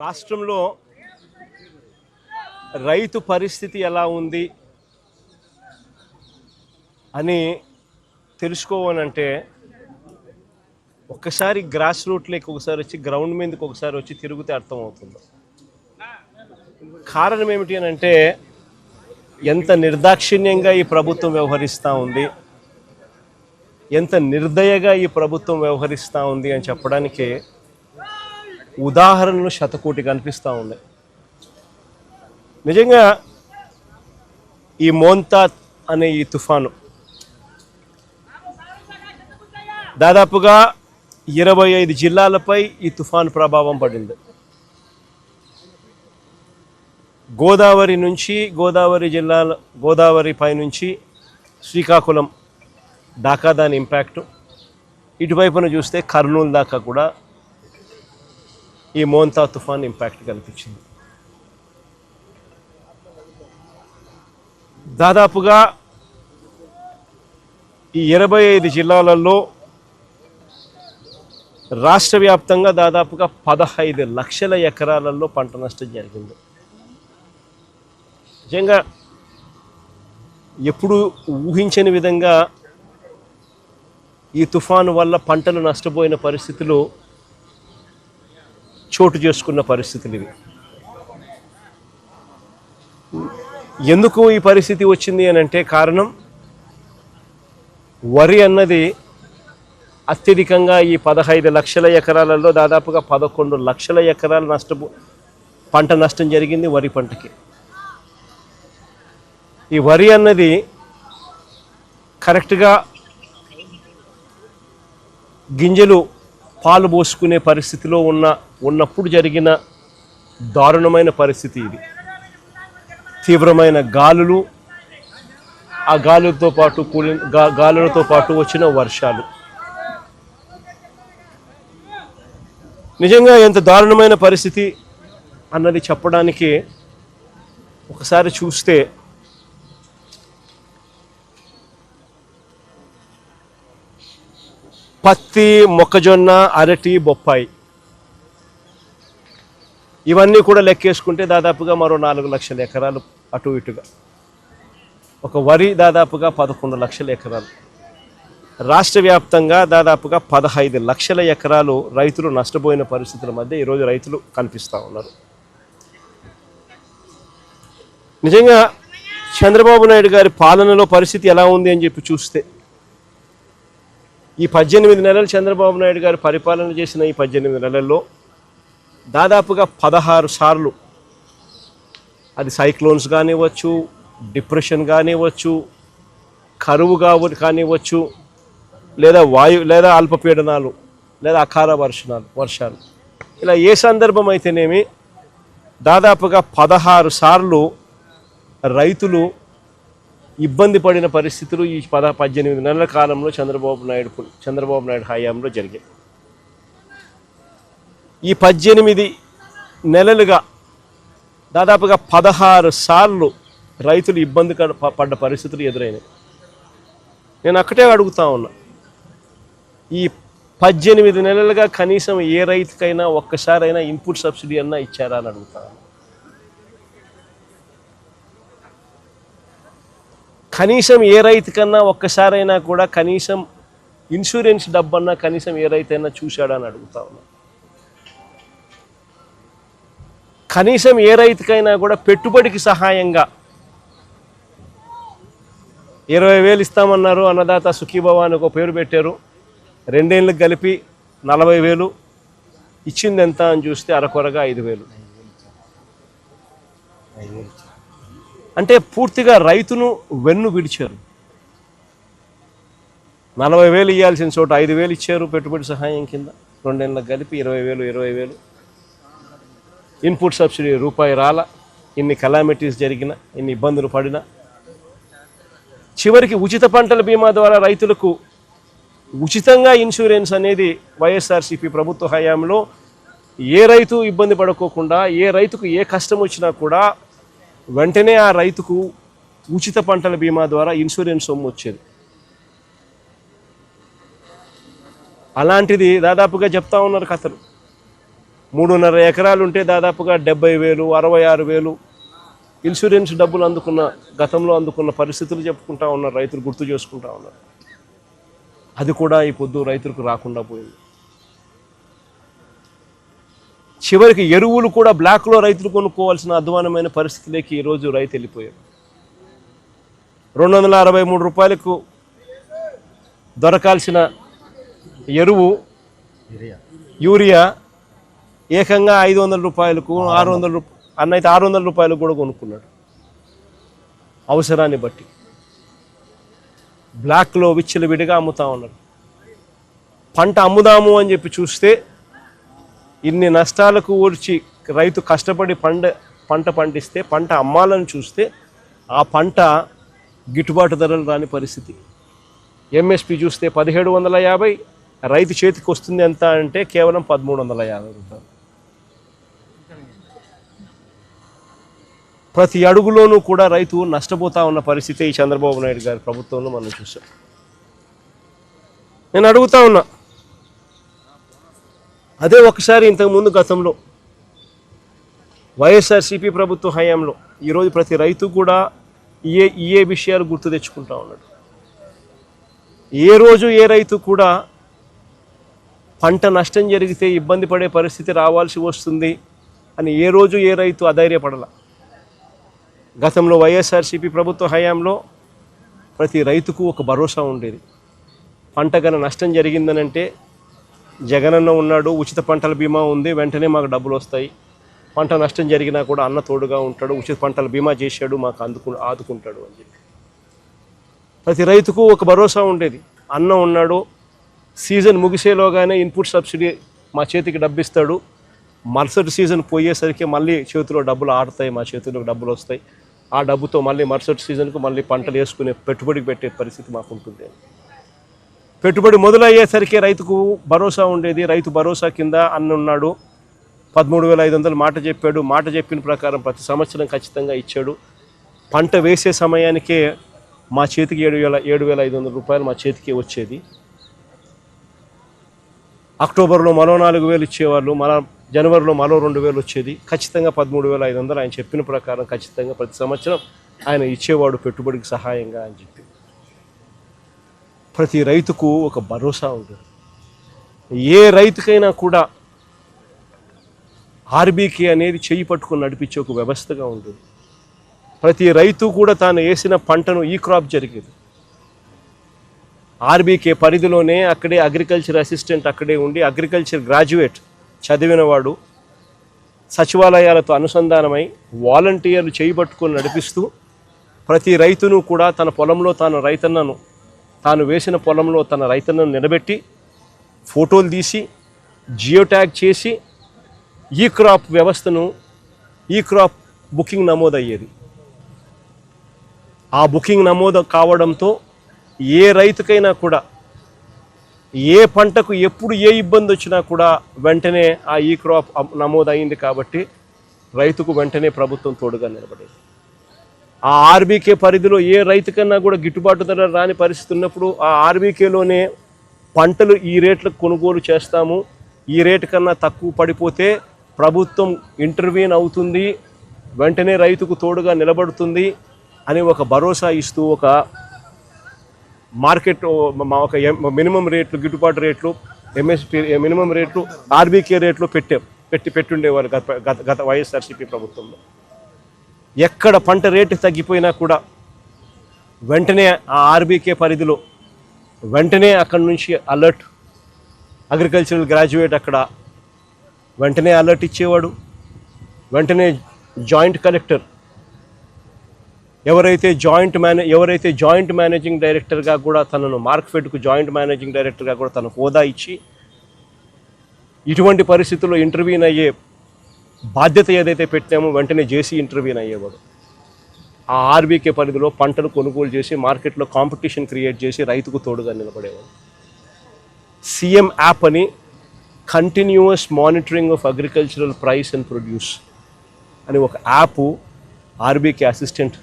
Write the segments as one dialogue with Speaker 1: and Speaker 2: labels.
Speaker 1: రాష్ట్రంలో రైతు పరిస్థితి ఎలా ఉంది అని తెలుసుకోవాలంటే ఒక్కసారి గ్రాస్ రూట్లోకి ఒకసారి వచ్చి గ్రౌండ్ మీదకి ఒకసారి వచ్చి తిరిగితే అర్థమవుతుంది. కారణం ఏమిటి అని అంటే ఎంత నిర్దాక్షిణ్యంగా ఈ ప్రభుత్వం వ్యవహరిస్తూ ఉంది ఎంత నిర్దయగా ఈ ప్రభుత్వం వ్యవహరిస్తూ ఉంది అని చెప్పడానికి ఉదాహరణలు శతకోటి కనిపిస్తూ ఉన్నాయి. నిజంగా ఈ మోంతాత్ అనే ఈ తుఫాను దాదాపుగా ఇరవై ఐదు జిల్లాలపై ఈ తుఫాను ప్రభావం పడింది. గోదావరి నుంచి గోదావరి జిల్లాల గోదావరి పై నుంచి శ్రీకాకుళం దాకా దాని ఇంపాక్ట్. ఇటువైపున చూస్తే కర్నూలు దాకా కూడా ఈ మోంతా తుఫాన్ ఇంపాక్ట్ కనిపించింది దాదాపుగా ఈ ఇరవై ఐదు జిల్లాలలో రాష్ట్ర వ్యాప్తంగా దాదాపుగా పదహైదు లక్షల ఎకరాలలో పంట నష్టం జరిగింది. నిజంగా ఎప్పుడు ఊహించని విధంగా ఈ తుఫాను వల్ల పంటలు నష్టపోయిన పరిస్థితులు చోటు చేసుకున్న పరిస్థితులు ఇవి. ఎందుకు ఈ పరిస్థితి వచ్చింది అని అంటే కారణం వరి అన్నది అత్యధికంగా ఈ పదహైదు లక్షల ఎకరాలలో దాదాపుగా పదకొండు లక్షల ఎకరాల నష్టపో పంట నష్టం జరిగింది వరి పంటకి. ఈ వరి అన్నది కరెక్ట్గా గింజలు పాలు పోసుకునే పరిస్థితిలో ఉన్న ఉన్నప్పుడు జరిగిన దారుణమైన పరిస్థితి ఇది. తీవ్రమైన గాలులు ఆ గాలులతో పాటు కూలి గాలులతో పాటు వచ్చిన వర్షాలు. నిజంగా ఎంత దారుణమైన పరిస్థితి అన్నది చెప్పడానికి ఒకసారి చూస్తే పత్తి మొక్కజొన్న అరటి బొప్పాయి. ఇవన్నీ కూడా లెక్కేసుకుంటే దాదాపుగా మరో నాలుగు లక్షల ఎకరాలు అటు ఇటుగా. ఒక వరి దాదాపుగా పదకొండు లక్షల ఎకరాలు. రాష్ట్ర వ్యాప్తంగా దాదాపుగా పదహైదు లక్షల ఎకరాలు రైతులు నష్టపోయిన పరిస్థితుల మధ్య ఈరోజు రైతులు కనిపిస్తూ ఉన్నారు. నిజంగా చంద్రబాబు నాయుడు గారి పాలనలో పరిస్థితి ఎలా ఉంది అని చెప్పి చూస్తే ఈ పద్దెనిమిది నెలలు చంద్రబాబు నాయుడు గారు పరిపాలన చేసిన ఈ పద్దెనిమిది నెలల్లో దాదాపుగా పదహారు సార్లు అది సైక్లోన్స్ కానివ్వచ్చు డిప్రెషన్ కానివ్వచ్చు కరువు కావ కానివ్వచ్చు లేదా వాయు లేదా అల్పపీడనాలు లేదా అకార వర్షాలు వర్షాలు. ఇలా ఏ సందర్భం అయితేనేమి దాదాపుగా పదహారు సార్లు రైతులు ఇబ్బంది పడిన పరిస్థితులు ఈ పద పద్దెనిమిది నెలల కాలంలో చంద్రబాబు నాయుడు చంద్రబాబు నాయుడు హయాంలో జరిగాయి. ఈ పద్దెనిమిది నెలలుగా దాదాపుగా పదహారు సార్లు రైతులు ఇబ్బంది పడ్డ పరిస్థితులు ఎదురైనాయి. నేను అక్కడే అడుగుతా ఉన్నా. ఈ పద్దెనిమిది నెలలుగా కనీసం ఏ రైతుకైనా ఒక్కసారైనా ఇన్పుట్ సబ్సిడీ అన్నా ఇచ్చారా అని అడుగుతా కనీసం ఏ రైతుకన్నా ఒక్కసారైనా కూడా కనీసం ఇన్సూరెన్స్ డబ్బన్నా కనీసం ఏ రైతైనా చూశాడా అని అడుగుతా ఉన్నా. కనీసం ఏ రైతుకైనా కూడా పెట్టుబడికి సహాయంగా ఇరవై వేలు ఇస్తామన్నారు అన్నదాత సుఖీభవ అని ఒక పేరు పెట్టారు. రెండేళ్ళకి కలిపి నలభై వేలు ఇచ్చింది ఎంత అని చూస్తే అరకొరగా ఐదు వేలు. అంటే పూర్తిగా రైతును వెన్ను విడిచారు. నలభై వేలు ఇవ్వాల్సిన చోట ఐదు వేలు ఇచ్చారు పెట్టుబడి సహాయం కింద. రెండేళ్ళకి కలిపి ఇరవై వేలు ఇరవై వేలు. ఇన్పుట్ సబ్సిడీ రూపాయి రాల ఇన్ని కలామిటీస్ జరిగిన ఇన్ని ఇబ్బందులు పడిన. చివరికి ఉచిత పంటల బీమా ద్వారా రైతులకు ఉచితంగా ఇన్సూరెన్స్ అనేది వైఎస్ఆర్సీపీ ప్రభుత్వ హయాంలో ఏ రైతు ఇబ్బంది పడుకోకుండా ఏ రైతుకు ఏ కష్టం వచ్చినా కూడా వెంటనే ఆ రైతుకు ఉచిత పంటల బీమా ద్వారా ఇన్సూరెన్స్ సొమ్ము వచ్చేది. అలాంటిది దాదాపుగా చెప్తా ఉన్నారు కథలు. మూడున్నర ఎకరాలు ఉంటే దాదాపుగా డెబ్బై వేలు అరవై ఆరు వేలు ఇన్సూరెన్స్ డబ్బులు అందుకున్న గతంలో అందుకున్న పరిస్థితులు చెప్పుకుంటా ఉన్నారు రైతులు గుర్తు చేసుకుంటా ఉన్నారు. అది కూడా ఈ పొద్దు రైతులకు రాకుండా పోయింది. చివరికి ఎరువులు కూడా బ్లాక్లో రైతులు కొనుక్కోవాల్సిన అధ్వానమైన పరిస్థితిలోకి ఈరోజు రైతు వెళ్ళిపోయారు రెండు వందల అరవై మూడు రూపాయలకు దొరకాల్సిన ఎరువు యూరియా ఏకంగా ఐదు వందల రూపాయలకు ఆరు వందల రూప అన్నైతే అయితే ఆరు వందల రూపాయలకు కూడా కొనుక్కున్నాడు. అవసరాన్ని బట్టి. బ్లాక్లో విచ్చలవిడిగా అమ్ముతా ఉన్నారు పంట అమ్ముదాము అని చెప్పి చూస్తే ఇన్ని నష్టాలకు ఊడ్చి రైతు కష్టపడి పంట పంట పండిస్తే పంట అమ్మాలని చూస్తే ఆ పంట గిట్టుబాటు ధరలు రాని పరిస్థితి. ఎంఎస్పి చూస్తే పదిహేడు వందల యాభై రైతు చేతికి వస్తుంది ఎంత అంటే కేవలం పదమూడు వందల యాభై రూపాయలు. ప్రతి అడుగులోనూ కూడా రైతు నష్టపోతా ఉన్న పరిస్థితి ఈ చంద్రబాబు నాయుడు గారి ప్రభుత్వంలో మనం చూసాం. నేను అడుగుతా ఉన్నా అదే ఒకసారి ఇంతకుముందు గతంలో వైఎస్ఆర్సీపీ ప్రభుత్వ హయాంలో ఈరోజు ప్రతి రైతు కూడా ఏ ఏ విషయాలు గుర్తు తెచ్చుకుంటా ఉన్నాడు. ఏ రోజు ఏ రైతు కూడా పంట నష్టం జరిగితే ఇబ్బంది పడే పరిస్థితి రావాల్సి వస్తుంది అని ఏ రోజు ఏ రైతు అధైర్యపడాల. గతంలో వైఎస్ఆర్సీపీ ప్రభుత్వ హయాంలో ప్రతి రైతుకు ఒక భరోసా ఉండేది. పంట గన నష్టం జరిగిందనంటే జగనన్న ఉన్నాడు ఉచిత పంటల బీమా ఉంది వెంటనే మాకు డబ్బులు వస్తాయి. పంట నష్టం జరిగినా కూడా అన్న తోడుగా ఉంటాడు ఉచిత పంటల బీమా చేశాడు మాకు అందుకు ఆదుకుంటాడు అని చెప్పి. ప్రతి రైతుకు ఒక భరోసా ఉండేది. అన్న ఉన్నాడు సీజన్ ముగిసేలోగానే ఇన్పుట్ సబ్సిడీ మా చేతికి డబ్బు ఇస్తాడు మరుసటి సీజన్ పోయేసరికి మళ్ళీ చేతిలో డబ్బులు ఆడతాయి మా చేతిలో డబ్బులు వస్తాయి. ఆ డబ్బుతో మళ్ళీ మరుసటి సీజన్కు మళ్ళీ పంటలు వేసుకునే పెట్టుబడికి పెట్టే పరిస్థితి మాకు ఉంటుంది పెట్టుబడి మొదలయ్యేసరికి రైతుకు భరోసా ఉండేది. రైతు భరోసా కింద అన్న ఉన్నాడు పదమూడు వేల ఐదు వందలు మాట చెప్పాడు. మాట చెప్పిన ప్రకారం ప్రతి సంవత్సరం ఖచ్చితంగా ఇచ్చాడు. పంట వేసే సమయానికే మా చేతికి ఏడు వేల ఏడు వేల ఐదు వందల రూపాయలు మా చేతికి వచ్చేది. అక్టోబర్లో మరో నాలుగు వేలు ఇచ్చేవాళ్ళు మన జనవరిలో మరో రెండు వేలు వచ్చేది. ఖచ్చితంగా పదమూడు వేల ఐదు వందలు ఆయన చెప్పిన ప్రకారం ఖచ్చితంగా ప్రతి సంవత్సరం ఆయన ఇచ్చేవాడు పెట్టుబడికి సహాయంగా అని చెప్పి. ప్రతి రైతుకు ఒక భరోసా ఉంటుంది. ఏ రైతుకైనా కూడా ఆర్బీకే అనేది చేయి పట్టుకుని నడిపించే ఒక వ్యవస్థగా ఉంటుంది. ప్రతి రైతు కూడా తాను వేసిన పంటను ఈ క్రాప్ జరిగేది. ఆర్బీకే పరిధిలోనే అక్కడే అగ్రికల్చర్ అసిస్టెంట్ అక్కడే ఉండి అగ్రికల్చర్ గ్రాడ్యుయేట్ చదివినవాడు సచివాలయాలతో అనుసంధానమై వాలంటీర్లు చేయబట్టుకొని నడిపిస్తూ ప్రతి రైతును కూడా తన పొలంలో తాను రైతన్నను తాను వేసిన పొలంలో తన రైతులను నిలబెట్టి ఫోటోలు తీసి జియో ట్యాగ్ చేసి ఈ క్రాప్ వ్యవస్థను ఈ క్రాప్ బుకింగ్ నమోదయ్యేది. ఆ బుకింగ్ నమోదు కావడంతో ఏ రైతుకైనా కూడా ఏ పంటకు ఎప్పుడు ఏ ఇబ్బంది వచ్చినా కూడా వెంటనే ఆ ఈ క్రాప్ నమోదయ్యింది కాబట్టి రైతుకు వెంటనే ప్రభుత్వం తోడుగా నిలబడేది. ఆ ఆర్బీకే పరిధిలో ఏ రైతుకన్నా కూడా గిట్టుబాటు ధర రాని పరిస్థితి ఉన్నప్పుడు ఆ ఆర్బీకేలోనే పంటలు ఈ రేట్లకు కొనుగోలు చేస్తాము. ఈ రేటు కన్నా తక్కువ పడిపోతే ప్రభుత్వం ఇంటర్వ్యూన్ అవుతుంది. వెంటనే రైతుకు తోడుగా నిలబడుతుంది అని ఒక భరోసా ఇస్తూ ఒక మార్కెట్ ఒక ఎం- మినిమం రేట్లు గిట్టుబాటు రేట్లు ఎంఎస్పి మినిమం రేట్లు ఆర్బీకే రేట్లు పెట్టాం పెట్టి పెట్టుండేవారు గత గత గత వైఎస్ఆర్సీపీ ప్రభుత్వంలో. ఎక్కడ పంట రేటు తగ్గిపోయినా కూడా వెంటనే ఆ ఆర్బీకే పరిధిలో వెంటనే అక్కడి నుంచి అలర్ట్ అగ్రికల్చరల్ గ్రాడ్యుయేట్ అక్కడ వెంటనే అలర్ట్ ఇచ్చేవాడు. వెంటనే జాయింట్ కలెక్టర్ ఎవరైతే జాయింట్ మేనే ఎవరైతే జాయింట్ మేనేజింగ్ డైరెక్టర్గా కూడా తనను మార్క్ఫెడ్కు జాయింట్ మేనేజింగ్ డైరెక్టర్గా కూడా తనకు హోదా ఇచ్చి ఇటువంటి పరిస్థితుల్లో ఇంటర్వ్యూన్ అయ్యే బాధ్యత ఏదైతే పెట్టామో వెంటనే జేసీ ఇంటర్వ్యూన్ అయ్యేవాడు. ఆ ఆర్బీకే పరిధిలో పంటలు కొనుగోలు చేసి మార్కెట్లో కాంపిటీషన్ క్రియేట్ చేసి రైతుకు తోడుగా నిలబడేవాడు. సీఎం యాప్ అని continuous monitoring of agricultural price and produce అని ఒక యాప్ ఆర్బీకే అసిస్టెంట్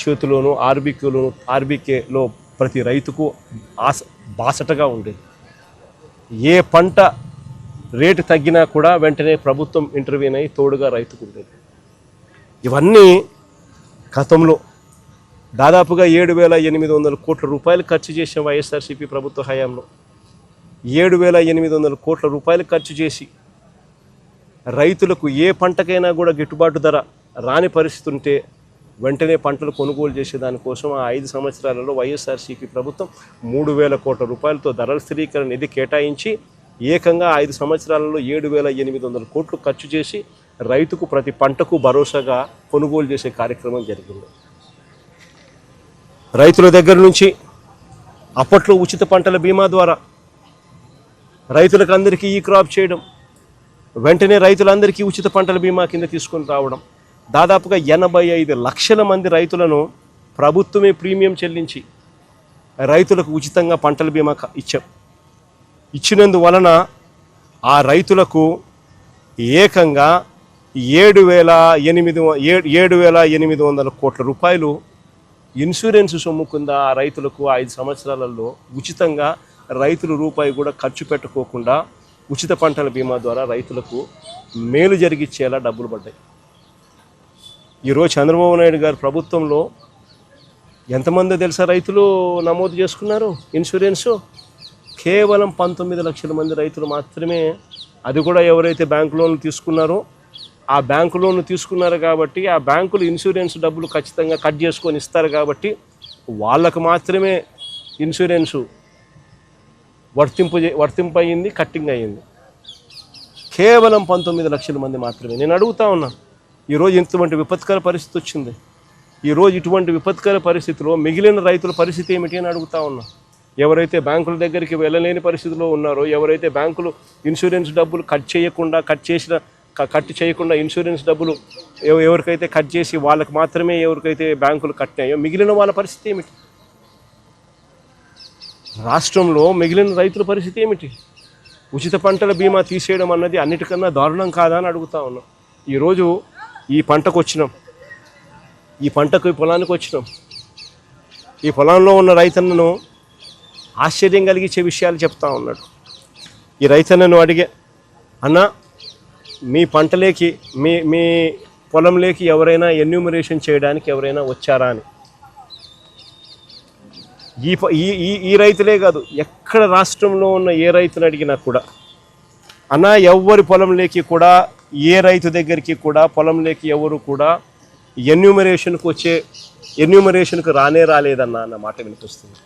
Speaker 1: చేతిలోను ఆర్బీకేలోను ఆర్బీకేలో ప్రతి రైతుకు ఆస బాసటగా ఉండేది. ఏ పంట రేటు తగ్గినా కూడా వెంటనే ప్రభుత్వం ఇంటర్వ్యూన్ అయ్యి తోడుగా రైతుకు ఉండేది. ఇవన్నీ గతంలో దాదాపుగా ఏడు వేల ఎనిమిది వందల కోట్ల రూపాయలు ఖర్చు చేసిన వైఎస్ఆర్సీపీ ప్రభుత్వ హయాంలో ఏడు వేల ఎనిమిది వందల కోట్ల రూపాయలు ఖర్చు చేసి రైతులకు ఏ పంటకైనా కూడా గిట్టుబాటు ధర రాని పరిస్థితి ఉంటే వెంటనే పంటలు కొనుగోలు చేసే దానికోసం ఆ ఐదు సంవత్సరాలలో వైఎస్ఆర్సీపీ ప్రభుత్వం మూడు వేల కోట్ల రూపాయలతో ధరల స్థిరీకరణ నిధి కేటాయించి ఏకంగా ఐదు సంవత్సరాలలో ఏడు వేల ఎనిమిది వందల కోట్లు ఖర్చు చేసి రైతుకు ప్రతి పంటకు భరోసాగా కొనుగోలు చేసే కార్యక్రమం జరిగింది. రైతుల దగ్గర నుంచి అప్పట్లో ఉచిత పంటల బీమా ద్వారా రైతులకు అందరికీ ఈ క్రాప్ చేయడం వెంటనే రైతులందరికీ ఉచిత పంటల బీమా కింద తీసుకొని రావడం దాదాపుగా ఎనభై ఐదు లక్షల మంది రైతులను ప్రభుత్వమే ప్రీమియం చెల్లించి రైతులకు ఉచితంగా పంటల బీమా ఇచ్చాం. ఇచ్చినందువలన ఆ రైతులకు ఏకంగా ఏడు వేల ఎనిమిది ఏడు వేల ఎనిమిది వందల కోట్ల రూపాయలు ఇన్సూరెన్స్ సొమ్ము కింద ఆ రైతులకు ఐదు సంవత్సరాలలో ఉచితంగా రైతులు రూపాయి కూడా ఖర్చు పెట్టుకోకుండా ఉచిత పంటల బీమా ద్వారా రైతులకు మేలు జరిగిచ్చేలా డబ్బులు పడ్డాయి. ఈరోజు చంద్రబాబు నాయుడు గారి ప్రభుత్వంలో ఎంతమంది తెలుసా రైతులు నమోదు చేసుకున్నారు? ఇన్సూరెన్సు? కేవలం పంతొమ్మిది లక్షల మంది రైతులు మాత్రమే అది కూడా ఎవరైతే బ్యాంకు లోన్లు తీసుకున్నారో ఆ బ్యాంకు లోన్లు తీసుకున్నారు కాబట్టి ఆ బ్యాంకులు ఇన్సూరెన్స్ డబ్బులు ఖచ్చితంగా కట్ చేసుకొని ఇస్తారు కాబట్టి వాళ్ళకు మాత్రమే ఇన్సూరెన్సు వర్తింపు చే- వర్తింపు అయ్యింది కట్టింగ్ అయ్యింది కేవలం పంతొమ్మిది లక్షల మంది మాత్రమే. నేను అడుగుతా ఉన్నా ఈరోజు ఇంటువంటి విపత్కర పరిస్థితి వచ్చింది. ఈరోజు ఇటువంటి విపత్కర పరిస్థితిలో మిగిలిన రైతుల పరిస్థితి ఏమిటి అని అడుగుతా ఉన్నా. ఎవరైతే బ్యాంకుల దగ్గరికి వెళ్ళలేని పరిస్థితిలో ఉన్నారో ఎవరైతే బ్యాంకులు ఇన్సూరెన్స్ డబ్బులు కట్ చేయకుండా కట్ చేసిన కట్ చేయకుండా ఇన్సూరెన్స్ డబ్బులు ఎవరికైతే కట్ చేసి వాళ్ళకి మాత్రమే ఎవరికైతే బ్యాంకులు కట్టినాయో మిగిలిన వాళ్ళ పరిస్థితి ఏమిటి? రాష్ట్రంలో మిగిలిన రైతుల పరిస్థితి ఏమిటి? ఉచిత పంటల బీమా తీసేయడం అన్నది అన్నిటికన్నా దారుణం కాదా అని అడుగుతా ఉన్నాం. ఈరోజు ఈ పంటకు వచ్చినాం. ఈ పంటకు ఈ పొలానికి వచ్చినాం. ఈ పొలంలో ఉన్న రైతన్నను ఆశ్చర్యం కలిగించే విషయాలు చెప్తా ఉన్నాడు. ఈ రైతన్నను అడిగే అన్న మీ పంటలేకి మీ మీ పొలంలోకి ఎవరైనా ఎన్యూమరేషన్ చేయడానికి ఎవరైనా వచ్చారా అని? ఈ ఈ ఈ ఈ రైతులే కాదు ఎక్కడ రాష్ట్రంలో ఉన్న ఏ రైతుని అడిగినా కూడా అన్న ఎవ్వరి పొలంలోకి కూడా ఏ రైతు దగ్గరికి కూడా పొలంలోకి ఎవరు కూడా ఎన్యూమరేషన్కు వచ్చే ఎన్యూమరేషన్కు రానే రాలేదన్న అన్న మాట వినిపిస్తుంది.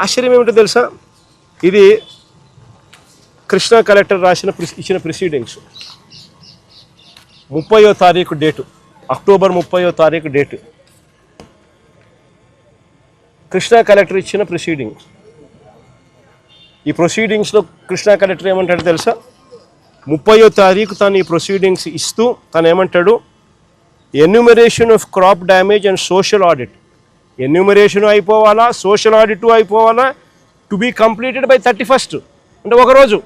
Speaker 1: ఆశ్చర్యం ఏమిటో తెలుసా? ఇది కృష్ణా కలెక్టర్ రాసిన ప్రిస్- ఇచ్చిన ప్రొసీడింగ్స్. ముప్పయో తారీఖు డేటు. అక్టోబర్ ముప్పయో తారీఖు డేటు. కృష్ణా కలెక్టర్ ఇచ్చిన ప్రొసీడింగ్. ఈ ప్రొసీడింగ్స్లో కృష్ణా కలెక్టర్ ఏమంటాడు తెలుసా? ముప్పయో తారీఖు తను ఈ ప్రొసీడింగ్స్ ఇస్తూ తను ఏమంటాడు? Enumeration of crop damage and social audit. Enumeration అయిపోవాలా social audit అయిపోవాలా? To be completed by thirty first అంటే ఒకరోజు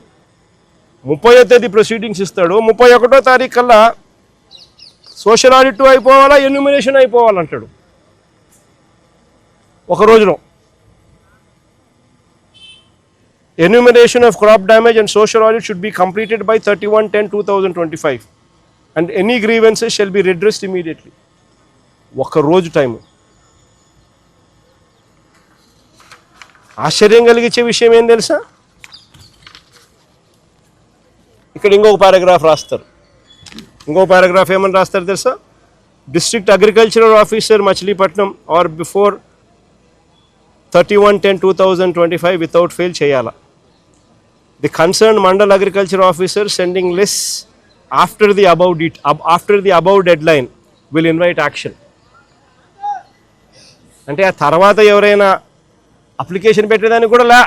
Speaker 1: ముప్పయో తేదీ ప్రొసీడింగ్స్ ఇస్తాడు. ముప్పై ఒకటో తారీఖు కల్లా సోషల్ ఆడిట్ అయిపోవాలా ఎన్యూమరేషన్ అయిపోవాలంటాడు ఒక రోజులో. Enumeration of crop damage and social audit should be completed by thirty one ten two thousand twenty five and any grievances shall be redressed immediately ఒక రోజు టైము ఆశ్చర్యం కలిగించే విషయం ఏం తెలుసా? ఇక్కడ ఇంకొక పారాగ్రాఫ్ రాస్తారు. ఇంకో పారాగ్రాఫ్ ఏమని రాస్తారు తెలుసా? District agricultural officer Machilipatnam or before thirty one ten two thousand twenty five without fail చేయాలా? The concern mandal agriculture officer sending less after the above date after the above deadline will invite action. అంటే ఆ తర్వాత ఎవరైనా application పెట్టేదానికి కూడా లే.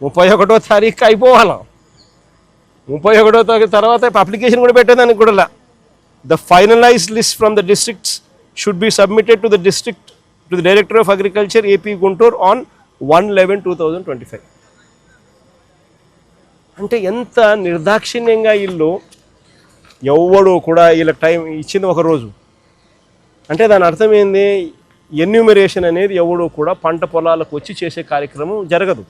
Speaker 1: ముప్పై ఒకటో తారీఖు అయిపోవాలా? ముప్పై ఒకటో తారీఖు తర్వాత అప్లికేషన్ కూడా పెట్టేదానికి కూడా లే. The finalised list from the districts should be submitted to the district to the director of agriculture AP Guntur on one eleven two thousand twenty five అంటే ఎంత నిర్దాక్షిణ్యంగా వీళ్ళు ఎవ్వడు కూడా వీళ్ళకి టైం ఇచ్చింది ఒక రోజు. అంటే దాని అర్థం ఏంది? ఎన్యూమరేషన్ అనేది ఎవడు కూడా పంట పొలాలకు వచ్చి చేసే కార్యక్రమం జరగదు.